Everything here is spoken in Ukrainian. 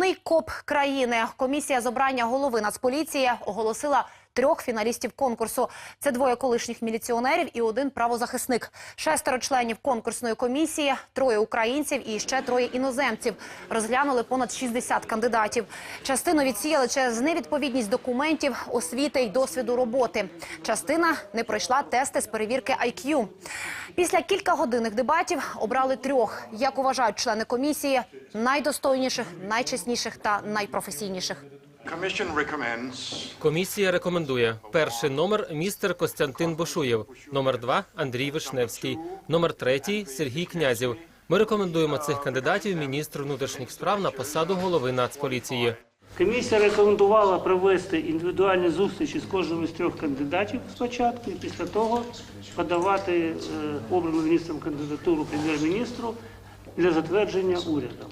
Головний коп країни, комісія з обрання голови Нацполіції оголосила трьох фіналістів конкурсу. Це двоє колишніх міліціонерів і один правозахисник. Шестеро членів конкурсної комісії, троє українців і ще троє іноземців. Розглянули понад 60 кандидатів. Частину відсіяли через невідповідність документів, освіти й досвіду роботи. Частина не пройшла тести з перевірки IQ. Після кількагодинних дебатів обрали трьох, як вважають члени комісії, найдостойніших, найчесніших та найпрофесійніших. Commission recommends Комісія рекомендує перший номер містер Костянтин Бошуєв, номер два Андрій Вишневський, номер третій Сергій Князів. Ми рекомендуємо цих кандидатів міністру внутрішніх справ на посаду голови Нацполіції. Комісія рекомендувала провести індивідуальні зустрічі з кожним із трьох кандидатів спочатку, і після того подавати е, обрану міністром кандидатуру прем'єр-міністру для затвердження урядом.